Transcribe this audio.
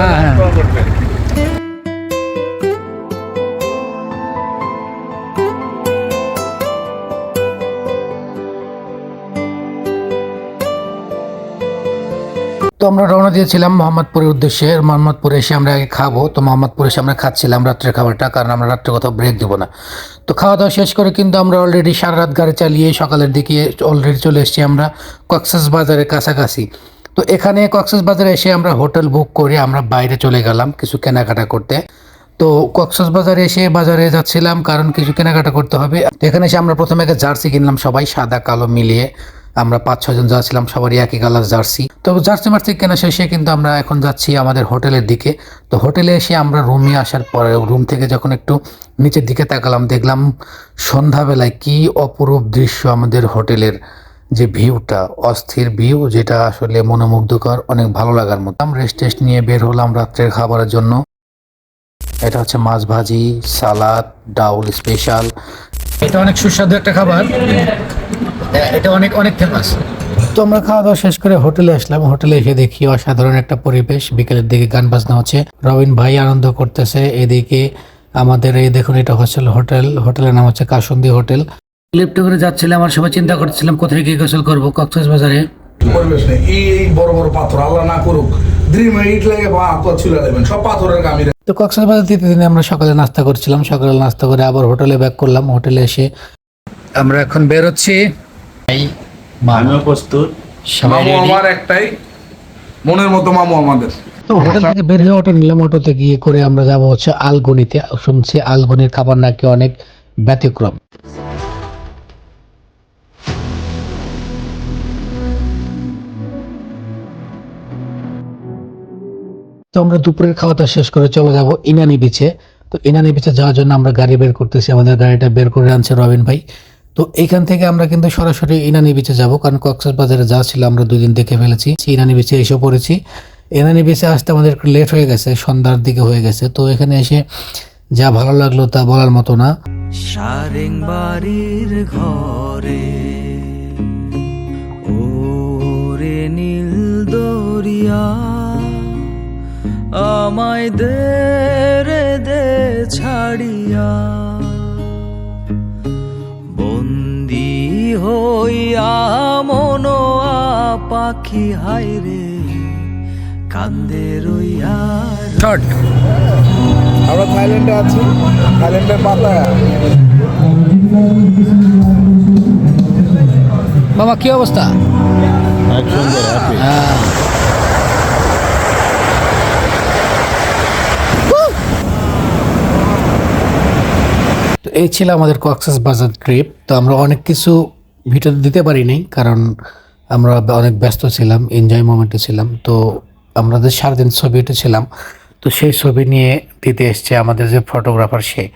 তো আমরা রওনা দিয়েছিলাম মোহাম্মদপুরের উদ্দেশ্যে। মোহাম্মদপুরে এসে আমরা আগে খাব। তো মোহাম্মদপুরে এসে আমরা খাচ্ছিলাম রাত্রের খাবারটা, কারণ আমরা রাত্রে কোথাও ব্রেক দেবো না। তো খাওয়া দাওয়া শেষ করে কিন্তু আমরা অলরেডি সারা রাত গাড়ি চালিয়ে সকালের দিকে অলরেডি চলে এসেছি আমরা কক্সেস বাজারের কাছাকাছি। তো এখানে কক্সেস বাজারে এসে আমরা হোটেল বুক করে আমরা বাইরে চলে গেলাম কিছু কেনাকাটা করতে। তো কক্সস বাজারে এসে বাজারে যাচ্ছিলাম কারণ কিছু কেনাকাটা করতে হবে। এখানে এসে আমরা প্রথমে একটা জার্সি কিনলাম সবাই, সাদা, কালো মিলিয়ে। আমরা পাঁচ ছজন যাচ্ছিলাম, সবারই একই কালার জার্সি। তো জার্সি মার্সি কেনা শেষে কিন্তু আমরা এখন যাচ্ছি আমাদের হোটেলের দিকে। তো হোটেলে এসে আমরা রুমে আসার পরে রুম থেকে যখন একটু নিচের দিকে তাকালাম, দেখলাম সন্ধ্যাবেলায় কি অপরূপ দৃশ্য আমাদের হোটেলের। যে ভিউটা, অস্থির ভিউ, যেটা আসলে মনোমুগ্ধকর, অনেক ভালো লাগার মতো। রেস্ট টেস্ট নিয়ে বের হলাম রাত্রের খাবারের জন্য। এটা হচ্ছে মাছ ভাজি, সালাদ, ডাউল স্পেশাল এটা অনেক সুস্বাদু একটা খাবার। এটা অনেক অনেক ফেমাস তো আমরা খাওয়া দাওয়া শেষ করে হোটেলে আসলাম। হোটেলে এসে দেখি অসাধারণ একটা পরিবেশ। বিকেলের দিকে গান বাজনা হচ্ছে। রবিন ভাই আনন্দ করতেছে। এদিকে আমাদের এই দেখুন, এটা হচ্ছে হোটেল। হোটেলের নাম হচ্ছে কাসন্দি হোটেল। লিফটে করে যাচ্ছিলাম আমার সময় চিন্তা করছিলাম কোথায় গিয়ে গোসল করব? কক্সবাজারে। বাজারে পরিবেশ নেই এই বড় বড় পাথর আল্লাহ না করুক। ড্রিম লাগে বা হাত ছুলে দেবেন সব পাথরের কামি তো কক্সবাজার দ্বিতীয় দিনে আমরা সকালে নাস্তা করছিলাম সকালে নাস্তা করে আবার হোটেলে ব্যাক করলাম হোটেলে এসে আমরা এখন বেরোচ্ছি এই আমিও প্রস্তুত। মামু আমার একটাই মনের মতো মামু আমাদের। তো হোটেল থেকে বের হয়ে অটো নিলাম অটোতে গিয়ে করে আমরা যাব হচ্ছে আলগনিতে। শুনছি আলগনির খাবার নাকি অনেক ব্যতিক্রম। তো আমরা দুপুরের খাওয়াটা শেষ করে চলে যাব ইনানি বিচে তো ইনানি বিচে যাওয়ার জন্য আমরা গাড়ি বের করতেছি, আমাদের গাড়িটা বের করে আনছে রবিন ভাই। তো এখান থেকে আমরা কিন্তু সরাসরি ইনানি বিচে যাব, কারণ কক্সবাজারে বাজারে যা ছিল আমরা দুই দিন দেখে ফেলেছি, ইনানি বিচে এসে পড়েছি। ইনানি বিচে আসতে আমাদের একটু লেট হয়ে গেছে, সন্ধ্যার দিকে হয়ে গেছে। তো এখানে এসে যা ভালো লাগল তা বলার মতো না। সারেং বাড়ির ঘরে আমায় দে রে দে ছাড়িয়া। বন্দি হইয়া মনোয়া পাখি হাইরে কান্দে রইয়া শর্ট আমরা থাইল্যান্ডে আছি থাইল্যান্ডের পাতায়। বাবা কি অবস্থা? হ্যাঁ। এই ছিল আমাদের কক্সেস বাজার ট্রিপ। তো আমরা অনেক কিছু ভিডিও দিতে পারিনি, কারণ আমরা অনেক ব্যস্ত ছিলাম এনজয় মোমেন্টে ছিলাম। তো আমরা যে সারাদিন ছবি উঠেছিলাম তো সেই ছবি নিয়ে দিতে এসছে আমাদের যে ফটোগ্রাফার সে।